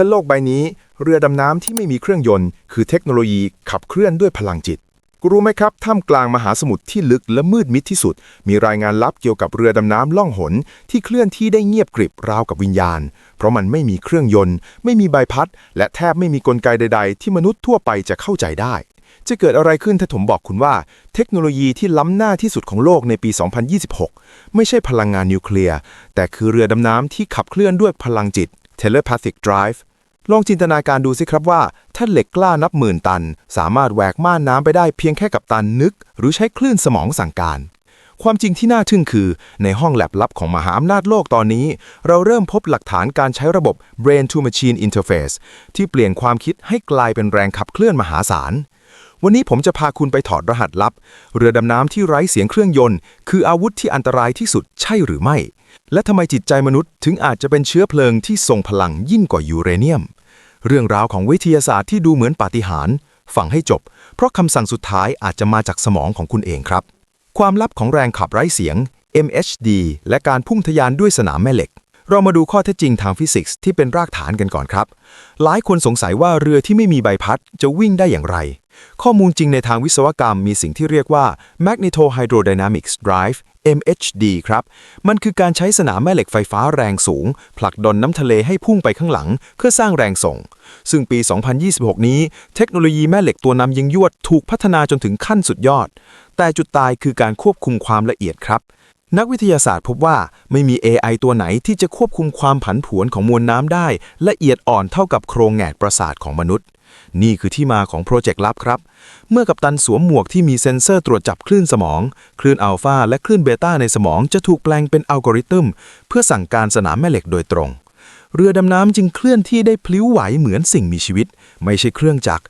ถ้าโลกใบนี้ เรือดำน้ำที่ไม่มีเครื่องยนต์ คือเทคโนโลยีขับเคลื่อนด้วยพลังจิตรู้ไหมครับ ท่ามกลางมหาสมุทรที่ลึกและมืดมิดที่สุด มีรายงานลับเกี่ยวกับเรือดำน้ำล่องหน ที่เคลื่อนที่ได้เงียบกริบราวกับวิญญาณ เพราะมันไม่มีเครื่องยนต์ ไม่มีใบพัด และแทบไม่มีกลไกใด ๆ ที่มนุษย์ทั่วไปจะเข้าใจได้ จะเกิดอะไรขึ้นถ้าผมบอกคุณว่า เทคโนโลยีที่ล้ำหน้าที่สุดของโลกในปี 2026 ไม่ใช่พลังงานนิวเคลียร์ แต่คือเรือดำน้ำที่ขับเคลื่อนด้วยพลังจิต telepathic drive ลองจินตนาการดูสิครับว่า ถ้าเหล็กกล้านับหมื่นตัน สามารถแหวกม่านน้ำไปได้เพียงแค่กับตันนึก หรือใช้คลื่นสมองสั่งการ ความจริงที่น่าทึ่งคือ ในห้องแลบลับของมหาอำนาจโลกตอนนี้ เราเริ่มพบหลักฐานการใช้ระบบ brain to machine interface ที่เปลี่ยนความคิดให้กลายเป็นแรงขับเคลื่อนมหาศาลวันนี้ผมจะพาคุณไปถอดรหัสลับ เรือดำน้ำที่ไร้เสียงเครื่องยนต์ คืออาวุธที่อันตรายที่สุดใช่หรือไม่ และทำไมจิตใจมนุษย์ถึงอาจจะเป็นเชื้อเพลิงที่ทรงพลังยิ่งกว่ายูเรเนียม เรื่องราวของวิทยาศาสตร์ที่ดูเหมือนปาฏิหาริย์ฟังให้จบ เพราะคำสั่งสุดท้ายอาจจะมาจากสมองของคุณเองครับ ความลับของแรงขับไร้เสียง MHD และการพุ่งทะยานด้วยสนามแม่เหล็ก เรามาดูข้อเท็จจริงทางฟิสิกส์ที่เป็นรากฐานกันก่อนครับ หลายคนสงสัยว่าเรือที่ไม่มีใบพัดจะวิ่งได้อย่างไร ข้อมูลจริงในทางวิศวกรรมมีสิ่งที่เรียกว่า Magnetohydrodynamics Drive MHD ครับ มันคือการใช้สนามแม่เหล็กไฟฟ้าแรงสูง ผลักดันน้ำทะเลให้พุ่งไปข้างหลัง เพื่อสร้างแรงส่ง ซึ่งปี 2026 นี้ เทคโนโลยีแม่เหล็กตัวนำยิงยวดถูกพัฒนาจนถึงขั้นสุดยอด แต่จุดตายคือการควบคุมความละเอียดครับ นักวิทยาศาสตร์พบว่าไม่มี AI ตัวไหนที่จะควบคุมความผันผวนของมวลน้ำได้ ละเอียดอ่อนเท่ากับโครงแงดประสาทของมนุษย์ นี่คือที่มาของโปรเจกต์ลับครับ เมื่อกับตันสวมหมวกที่มีเซ็นเซอร์ตรวจจับคลื่นสมอง คลื่นอัลฟาและคลื่นเบต้าในสมองจะถูกแปลงเป็นอัลกอริทึมเพื่อสั่งการสนามแม่เหล็กโดยตรง เรือดำน้ำจึงเคลื่อนที่ได้พลิ้วไหวเหมือนสิ่งมีชีวิต ไม่ใช่เครื่องจักร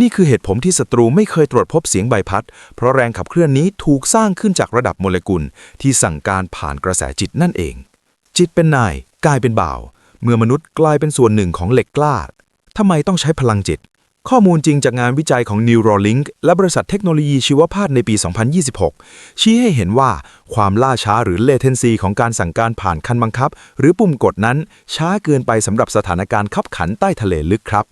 นี่คือเหตุผลที่ศัตรูไม่เคยตรวจพบเสียงใบพัด เพราะแรงขับเคลื่อนนี้ถูกสร้างขึ้นจากระดับโมเลกุล ที่สั่งการผ่านกระแสจิตนั่นเอง จิตเป็นนายกายเป็นบ่าว เมื่อมนุษย์กลายเป็นส่วนหนึ่งของเหล็กกล้าทำไมต้องใช้พลังจิต ข้อมูลจริงจากงานวิจัยของ Neuralink และบริษัทเทคโนโลยีชีวภาพในปี 2026 ชี้ให้เห็นว่าความล่าช้าหรือ latency ของการสั่งการผ่านคันบังคับ หรือปุ่มกดนั้น ช้าเกินไปสำหรับสถานการณ์ขับขันใต้ทะเลลึกครับ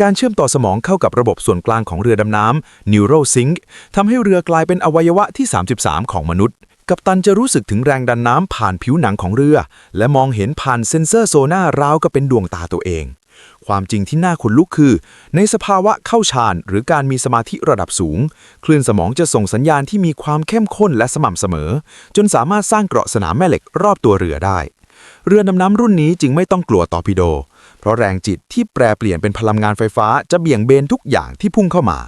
การเชื่อมต่อสมองเข้ากับระบบส่วนกลางของเรือดำน้ำ NeuroSync ทำให้เรือกลายเป็นอวัยวะที่ 33 ของมนุษย์กัปตันจะรู้สึกถึงแรงดันน้ำผ่านผิวหนังของเรือ และมองเห็นผ่านเซ็นเซอร์โซน่าราวกับเป็นดวงตาตัวเอง ความจริงที่น่าขนลุกคือ ในสภาวะเข้าฌานหรือการมีสมาธิระดับสูง คลื่นสมองจะส่งสัญญาณที่มีความเข้มข้นและสม่ำเสมอ จนสามารถสร้างเกราะสนามแม่เหล็กรอบตัวเรือได้ เรือดำน้ำรุ่นนี้จึงไม่ต้องกลัวตอร์ปิโด เพราะแรงจิตที่แปรเปลี่ยนเป็นพลังงานไฟฟ้าจะเบี่ยงเบนทุกอย่างที่พุ่งเข้ามา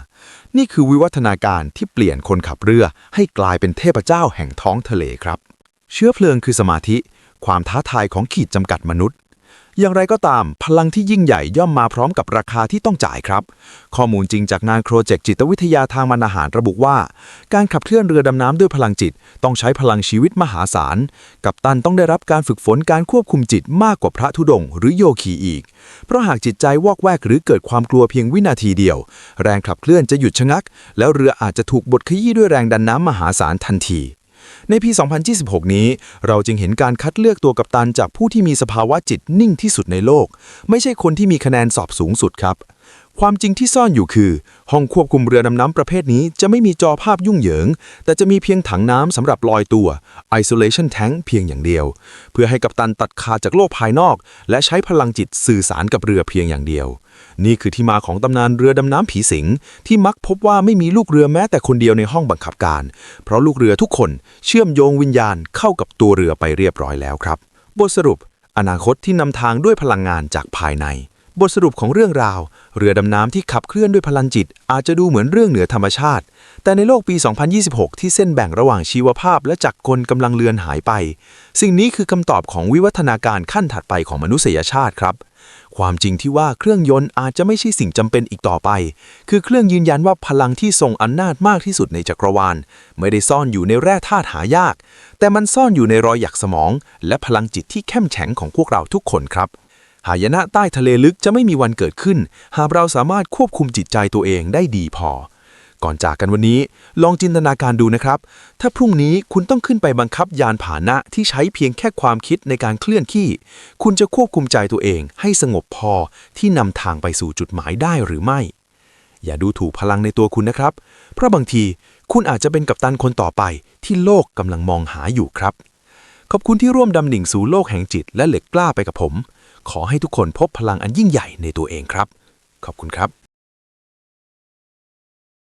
นี่คือวิวัฒนาการที่เปลี่ยนคนขับเรือให้กลายเป็นเทพเจ้าแห่งท้องทะเลครับ เชื้อเพลิงคือสมาธิ ความท้าทายของขีดจำกัดมนุษย์ อย่างไรก็ตาม พลังที่ยิ่งใหญ่ย่อมมาพร้อมกับราคาที่ต้องจ่ายครับ ข้อมูลจริงจากงานโปรเจกต์จิตวิทยาทางมารอาหารระบุว่า การขับเคลื่อนเรือดำน้ำด้วยพลังจิต ต้องใช้พลังชีวิตมหาศาล กัปตันต้องได้รับการฝึกฝนการควบคุมจิตมากกว่าพระธุดงค์หรือโยคีอีก เพราะหากจิตใจวอกแวกหรือเกิดความกลัวเพียงวินาทีเดียว แรงขับเคลื่อนจะหยุดชะงัก แล้วเรืออาจจะถูกบดขยี้ด้วยแรงดันน้ำมหาศาลทันที ในปี 2026 นี้ เราจึงเห็นการคัดเลือกตัวกัปตันจากผู้ที่มีสภาวะจิตนิ่งที่สุดในโลก ไม่ใช่คนที่มีคะแนนสอบสูงสุดครับ ความจริงที่ซ่อนอยู่คือ ห้องควบคุมเรือดำน้ำประเภทนี้จะไม่มีจอภาพยุ่งเหยิง แต่จะมีเพียงถังน้ำสำหรับลอยตัว isolation tank เพียงอย่างเดียว เพื่อให้กัปตันตัดขาดจากโลกภายนอก และใช้พลังจิตสื่อสารกับเรือเพียงอย่างเดียว นี่คือที่มาของตำนานเรือดำน้ำผีสิง ที่มักพบว่าไม่มีลูกเรือแม้แต่คนเดียวในห้องบังคับการ เพราะลูกเรือทุกคนเชื่อมโยงวิญญาณเข้ากับตัวเรือไปเรียบร้อยแล้วครับ บทสรุป อนาคตที่นำทางด้วยพลังงานจากภายใน บทสรุปของเรื่องราว เรือดำน้ำที่ขับเคลื่อนด้วยพลังจิต อาจจะดูเหมือนเรื่องเหนือธรรมชาติ แต่ในโลกปี 2026 ที่เส้นแบ่งระหว่างชีวภาพและจักรกลกำลังเลือนหายไป สิ่งนี้คือคำตอบของวิวัฒนาการขั้นถัดไปของมนุษยชาติครับ ความจริงที่ว่าเครื่องยนต์อาจจะไม่ใช่สิ่งจำเป็นอีกต่อไป คือเครื่องยืนยันว่าพลังที่ทรงอำนาจมากที่สุดในจักรวาล ไม่ได้ซ่อนอยู่ในแร่ธาตุหายาก แต่มันซ่อนอยู่ในรอยหยักสมอง และพลังจิตที่เข้มแข็งของพวกเราทุกคนครับ หายนะใต้ทะเลลึกจะไม่มีวันเกิดขึ้น หากเราสามารถควบคุมจิตใจตัวเองได้ดีพอ ก่อนจากกันวันนี้ ลองจินตนาการดูนะครับ ถ้าพรุ่งนี้คุณต้องขึ้นไปบังคับยานพาหนะที่ใช้เพียงแค่ความคิดในการเคลื่อนที่ คุณจะควบคุมใจตัวเองให้สงบพอที่นำทางไปสู่จุดหมายได้หรือไม่ อย่าดูถูกพลังในตัวคุณนะครับ เพราะบางทีคุณอาจจะเป็นกัปตันคนต่อไปที่โลกกำลังมองหาอยู่ครับ ขอบคุณที่ร่วมดำดิ่งสู่โลกแห่งจิตและเหล็กกล้าไปกับผม ขอให้ทุกคนพบพลังอันยิ่งใหญ่ในตัวเองครับ ขอบคุณครับ